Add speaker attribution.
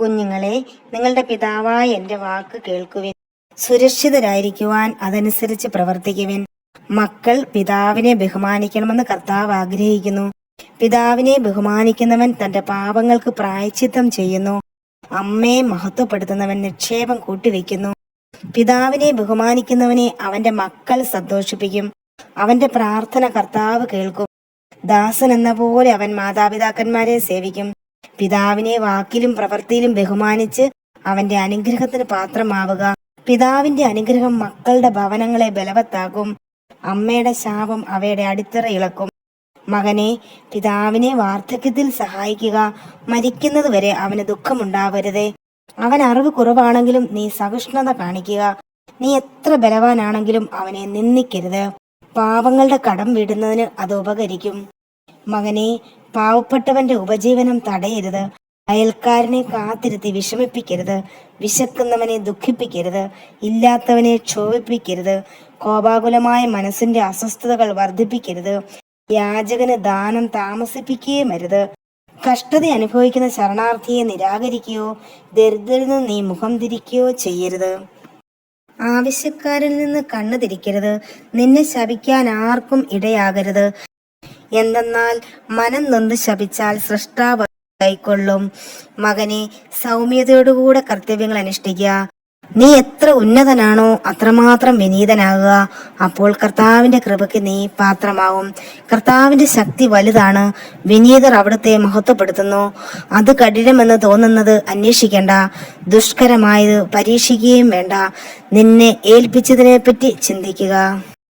Speaker 1: കുഞ്ഞുങ്ങളെ നിങ്ങളുടെ പിതാവായ എന്റെ വാക്ക് കേൾക്കുവിൻ. സുരക്ഷിതരായിരിക്കുവാൻ അതനുസരിച്ച് പ്രവർത്തിക്കുവിൻ. മക്കൾ പിതാവിനെ ബഹുമാനിക്കണമെന്ന് കർത്താവ് ആഗ്രഹിക്കുന്നു. പിതാവിനെ ബഹുമാനിക്കുന്നവൻ തന്റെ പാപങ്ങൾക്ക് പ്രായച്ചിത്തം ചെയ്യുന്നു. അമ്മയെ മഹത്വപ്പെടുത്തുന്നവൻ നിക്ഷേപം കൂട്ടിവെക്കുന്നു. പിതാവിനെ ബഹുമാനിക്കുന്നവനെ അവന്റെ മക്കൾ സന്തോഷിപ്പിക്കും. അവന്റെ പ്രാർത്ഥന കർത്താവ് കേൾക്കും. ദാസൻ എന്ന പോലെ അവൻ മാതാപിതാക്കന്മാരെ സേവിക്കും. പിതാവിനെ വാക്കിലും പ്രവൃത്തിയിലും ബഹുമാനിച്ച് അവന്റെ അനുഗ്രഹത്തിന് പാത്രമാവുക. പിതാവിന്റെ അനുഗ്രഹം മക്കളുടെ ഭവനങ്ങളെ ബലവത്താക്കും. അമ്മയുടെ ശാപം അവയുടെ അടിത്തറ ഇളക്കും. മകനെ പിതാവിനെ വാർദ്ധക്യത്തിൽ സഹായിക്കുക. മരിക്കുന്നതുവരെ അവന് ദുഃഖമുണ്ടാവരുതേ. അവൻ അറിവ് കുറവാണെങ്കിലും നീ സഹിഷ്ണുത കാണിക്കുക. നീ എത്ര ബലവാനാണെങ്കിലും അവനെ നിന്ദിക്കരുത്. പാവങ്ങളുടെ കടം വിടുന്നതിന് അത് ഉപകരിക്കും. മകനെ പാവപ്പെട്ടവന്റെ ഉപജീവനം തടയരുത്. അയൽക്കാരനെ കാത്തിരുത്തി വിഷമിപ്പിക്കരുത്. വിശക്കുന്നവനെ ദുഃഖിപ്പിക്കരുത്. ഇല്ലാത്തവനെ ക്ഷോഭിപ്പിക്കരുത്. കോപാകുലമായ മനസ്സിന്റെ അസ്വസ്ഥതകൾ വർദ്ധിപ്പിക്കരുത്. യാചകന് ദാനം താമസിപ്പിക്കുകയും അരുത്. കഷ്ടത അനുഭവിക്കുന്ന ശരണാർത്ഥിയെ നിരാകരിക്കുകയോ ദരിദ്രരിൽ നിന്ന് നീ മുഖം തിരിക്കുകയോ ചെയ്യരുത്. ആവശ്യക്കാരിൽ നിന്ന് കണ്ണു തിരിക്കരുത് നിന്നെ ശപിക്കാൻ ആർക്കും ഇടയാകരുത്. എന്തെന്നാൽ മനം നിന്ന് ശപിച്ചാൽ സൃഷ്ടാവ് കൈക്കൊള്ളും മകനെ സൗമ്യതയോടുകൂടെ കർത്തവ്യങ്ങൾ അനുഷ്ഠിക്കുക. നീ എത്ര ഉന്നതനാണോ അത്രമാത്രം വിനീതനാകുക. അപ്പോൾ കർത്താവിന്റെ കൃപയ്ക്ക് നീ പാത്രമാവും. കർത്താവിന്റെ ശക്തി വലുതാണ്. വിനീതർ അവിടുത്തെ മഹത്വപ്പെടുത്തുന്നു. അത് കഠിനമെന്ന് തോന്നുന്നത് അന്വേഷിക്കേണ്ട. ദുഷ്കരമായത് പരീക്ഷിക്കുകയും വേണ്ട. നിന്നെ ഏൽപ്പിച്ചതിനെപ്പറ്റി ചിന്തിക്കുക.